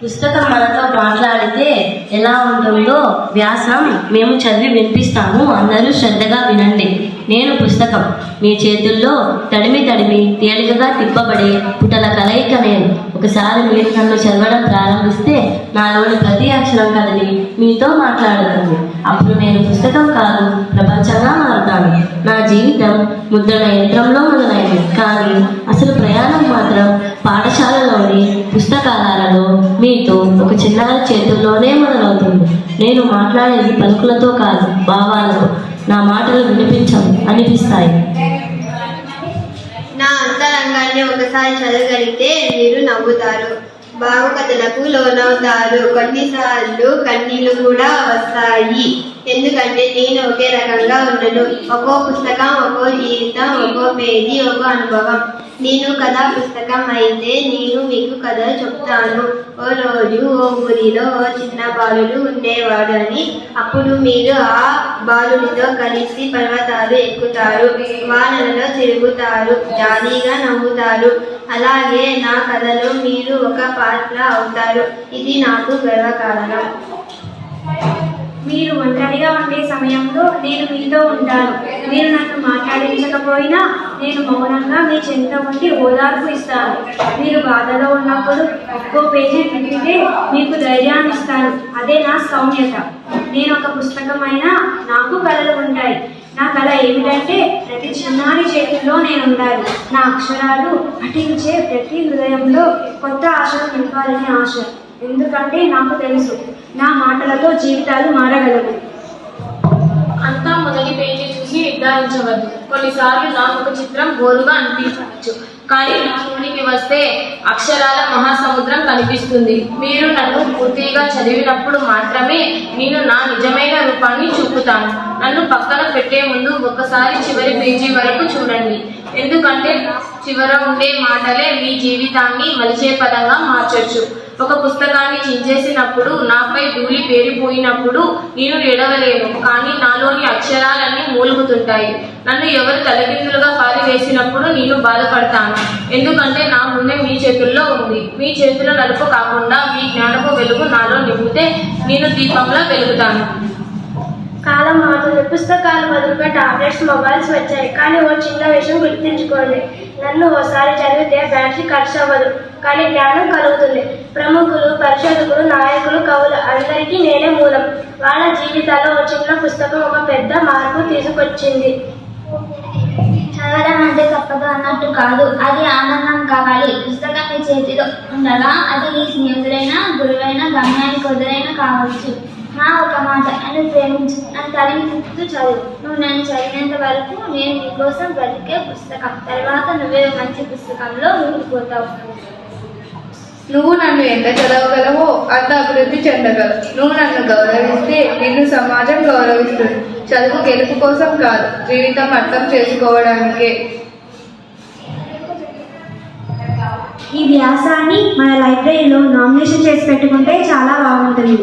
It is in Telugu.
పుస్తకం మనతో మాట్లాడితే ఎలా ఉంటుందో వ్యాసం మేము చదివి వినిపిస్తాము. అందరూ శ్రద్ధగా వినండి. నేను పుస్తకం. మీ చేతుల్లో తడిమి తడిమి తేలికగా తిప్పబడే పుటల కలయిక నేను ఒకసారి మీరు నన్ను చదవడం ప్రారంభిస్తే నాలోని ప్రతి అక్షరం కదిలి మీతో మాట్లాడుతుంది అప్పుడు నేను పుస్తకం కాదు ప్రపంచంగా మారుతాను. నా జీవితం ముద్రణ యంత్రంలో మొదలైంది. కానీ అసలు ప్రయాణం మాత్రం పుస్తకాలలో మీతో ఒక చిన్నారి చేతుల్లోనే మొదలవుతుంది. నేను మాట్లాడేది పలుకులతో కాదు భావాలతో. నా మాటలు వినిపించవు అనిపిస్తాయి. నా అంతరంగాన్ని ఒకసారి చదవగలిగితే మీరు నవ్వుతారు. భావకథలకు లోనవుతారు. కొన్నిసార్లు కన్నీళ్ళు కూడా వస్తాయి. ఎందుకంటే నేను ఒకే రకంగా ఉండను. ఒక్కో పుస్తకం ఒక్కో జీవితం ఒక్కో పేజీ ఒక్కో అనుభవం. నేను కథా పుస్తకం అయితే నేను మీకు కథ చెప్తాను. ఓ రోజు ఓ ఊరిలో ఓ చిన్న బాలుడు ఉండేవాడు అని అప్పుడు మీరు ఆ బాలుడితో కలిసి పర్వతాలు ఎక్కుతారు. వానలలో తిరుగుతారు. జాలీగా నవ్వుతారు. అలాగే నా కథలో మీరు ఒక పాత్ర అవుతారు. ఇది నాకు గర్వకారణం. మీరు ఒంటరిగా ఉండే సమయంలో నేను మీతో ఉంటాను. మీరు నన్ను మాట్లాడించకపోయినా నేను మౌనంగా మీ చెంత ఉండి ఓదార్పు ఇస్తాను. మీరు బాధలో ఉన్నప్పుడు ఒక్కో పేజీ తిప్పితే మీకు ధైర్యాన్ని ఇస్తాను. అదే నా సౌమ్యత. నేను ఒక పుస్తకమైనా నాకు కళలు ఉంటాయి. నా కళ ఏమిటంటే ప్రతి చిన్నారి చేతుల్లో నేను ఉండాలి. నా అక్షరాలు పఠించే ప్రతి హృదయంలో కొత్త ఆశలు నింపాలనే ఆశ. ఎందుకంటే నాకు తెలుసు నా మాటలతో జీవితాలు మారగలవు. అంతా మొదటి పేజీ చూసి నిర్ధారించవద్దు. కొన్నిసార్లు నాకు ఒక చిత్రం గోరుగా అనిపించవచ్చు కానీ నా చూడికి వస్తే అక్షరాల మహాసముద్రం కనిపిస్తుంది. మీరు నన్ను పూర్తిగా చదివినప్పుడు మాత్రమే నేను నా నిజమైన రూపాన్ని చూపుతాను. నన్ను పక్కన పెట్టే ముందు ఒకసారి చివరి పేజీ వరకు చూడండి. ఎందుకంటే చివర ఉండే మాటలే మీ జీవితాన్ని మలిచే పదంగా మార్చొచ్చు. ఒక పుస్తకాన్ని చించేసినప్పుడు నాపై ధూళి పేరిపోయినప్పుడు నేను ఎడవలేను కానీ నాలోని అక్షరాలన్నీ మూలుగుతుంటాయి. నన్ను ఎవరు తలకిందులుగా పారివేసినప్పుడు నేను బాధపడతాను. ఎందుకంటే నా గుండె మీ చేతుల్లో ఉంది. మీ చేతిలో నలుపు కాకుండా మీ జ్ఞానపు వెలుగు నాలో నింపితే నేను దీపంలో వెలుగుతాను. కాలం మారుతుంది పుస్తకాలు బదులుగా టాబ్లెట్స్ మొబైల్స్ వచ్చాయి. కానీ ఓ చిన్న విషయం గుర్తించుకోండి. నన్ను ఓసారి చదివితే బ్యాటరీ ఖర్చు అవ్వదు. కానీ జ్ఞానం కలుగుతుంది. ప్రముఖులు పరిశోధకులు నాయకులు కవులు అందరికీ నేనే మూలం. వాళ్ళ జీవితాల్లో ఓ చిన్న పుస్తకం ఒక పెద్ద మార్పు తీసుకొచ్చింది. చదవడం అంటే తప్పదు అన్నట్టు కాదు. అది ఆనందం కావాలి. పుస్తకం మీ చేతిలో ఉండగా అది నీ స్నేహితుడైన గురువైన గమ్యానికి వదిలైనా కావచ్చు. నా ఒక మాట. నన్ను ప్రేమించు నన్ను తలించుతూ చదువు. నువ్వు నన్ను చదివినంత వరకు నేను నీకోసం బ్రతికే పుస్తకం. తర్వాత నువ్వే మంచి పుస్తకంలో మునిగిపోతావు నువ్వు నన్ను ఎంత చదవగలవో అంత అభివృద్ధి చెందగలవు. నువ్వు నన్ను గౌరవిస్తే నిన్ను సమాజం గౌరవిస్తుంది. చదువు గెలుపు కోసం కాదు జీవితం అర్థం చేసుకోవడానికే. ఈ వ్యాసాన్ని మన లైబ్రరీలో నామినేషన్ చేసి పెట్టుకుంటే చాలా బాగుంటుంది.